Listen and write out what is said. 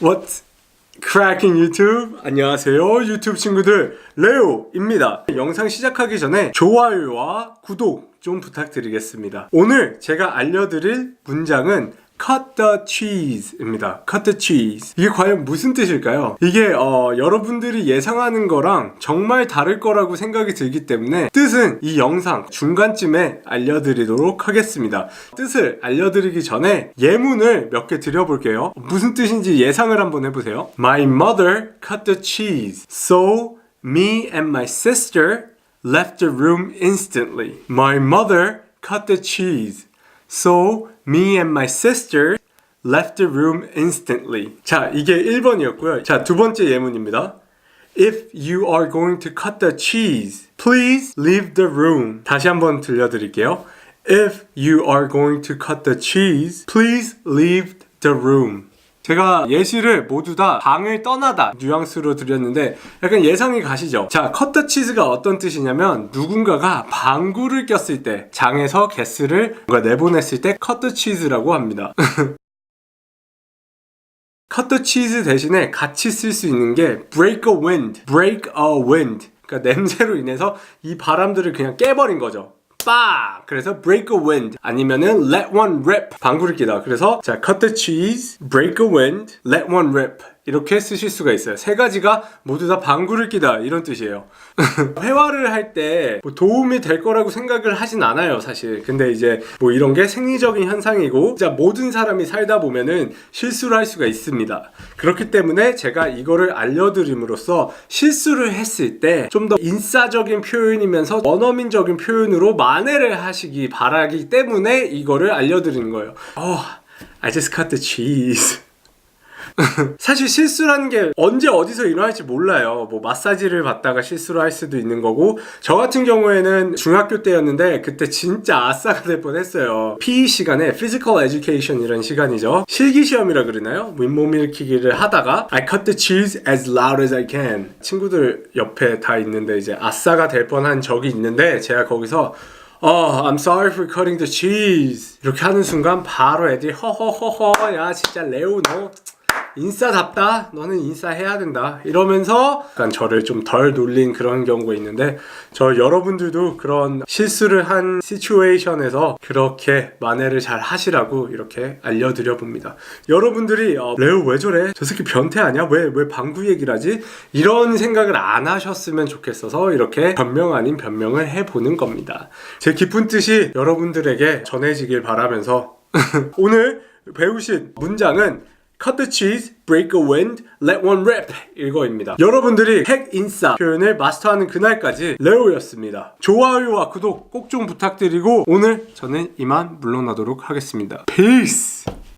What's cracking YouTube? 안녕하세요 유튜브 친구들. 레오입니다. 영상 시작하기 전에 좋아요와 구독 좀 부탁드리겠습니다. 오늘 제가 알려드릴 문장은 cut the cheese입니다 cut the cheese 이게 과연 무슨 뜻일까요? 이게 어, 여러분들이 예상하는 거랑 정말 다를 거라고 생각이 들기 때문에 뜻은 이 영상 중간쯤에 알려드리도록 하겠습니다 뜻을 알려드리기 전에 예문을 몇 개 드려볼게요 무슨 뜻인지 예상을 한번 해보세요 My mother cut the cheese so me and my sister left the room instantly My mother cut the cheese So me and my sister left the room instantly. 자, 이게 1번이었고요. 자, 두 번째 예문입니다. If you are going to cut the cheese, please leave the room. 다시 한번 들려드릴게요. If you are going to cut the cheese, please leave the room. 제가 예시를 모두 다 방을 떠나다 뉘앙스로 드렸는데 약간 예상이 가시죠? 자, 컷더 치즈가 어떤 뜻이냐면 누군가가 방구를 꼈을 때 장에서 가스를 뭔가 내보냈을 때 컷더 치즈라고 합니다. 컷더 치즈 대신에 같이 쓸 수 있는 게 break a wind, break a wind. 그러니까 냄새로 인해서 이 바람들을 그냥 깨버린 거죠. 빠! 그래서 break a wind 아니면은 let one rip 방구를 끼다. 그래서 자 cut the cheese, break a wind, let one rip 이렇게 쓰실 수가 있어요. 세 가지가 모두 다 방구를 끼다 이런 뜻이에요. 회화를 할 때 뭐 도움이 될 거라고 생각을 하진 않아요, 사실. 근데 이제 뭐 이런 게 생리적인 현상이고 진짜 모든 사람이 살다 보면은 실수를 할 수가 있습니다. 그렇기 때문에 제가 이거를 알려드림으로써 실수를 했을 때 좀 더 인싸적인 표현이면서 원어민적인 표현으로 만회를 하시기 바라기 때문에 이거를 알려드리는 거예요. Oh, I just cut the cheese. 사실 실수라는 게 언제 어디서 일어날지 몰라요. 뭐 마사지를 받다가 실수를 할 수도 있는 거고 저 같은 경우에는 중학교 때였는데 그때 진짜 아싸가 될 뻔했어요. PE 시간에 Physical Education이라는 시간이죠. 실기 시험이라 그러나요? 윗몸 일으키기를 하다가 I cut the cheese as loud as I can. 친구들 옆에 다 있는데 이제 아싸가 될 뻔한 적이 있는데 제가 거기서 어, I'm sorry for cutting the cheese. 이렇게 하는 순간 바로 애들이 허허허허 야 진짜 레오 너 인싸답다. 너는 인싸해야 된다. 이러면서 약간 저를 좀 덜 놀린 그런 경우가 있는데 저 여러분들도 그런 실수를 한 시츄에이션에서 그렇게 만회를 잘 하시라고 이렇게 알려드려 봅니다. 여러분들이 어, 레오 왜 저래? 저 새끼 변태 아니야? 왜 왜 방구 얘기를 하지? 이런 생각을 안 하셨으면 좋겠어서 이렇게 변명 아닌 변명을 해보는 겁니다. 제 깊은 뜻이 여러분들에게 전해지길 바라면서 오늘 배우신 문장은 cut the cheese, break a wind, let one rip 이거입니다. 여러분들이 핵 인싸 표현을 마스터하는 그날까지 레오였습니다. 좋아요와 구독 꼭 좀 부탁드리고 오늘 저는 이만 물러나도록 하겠습니다. Peace!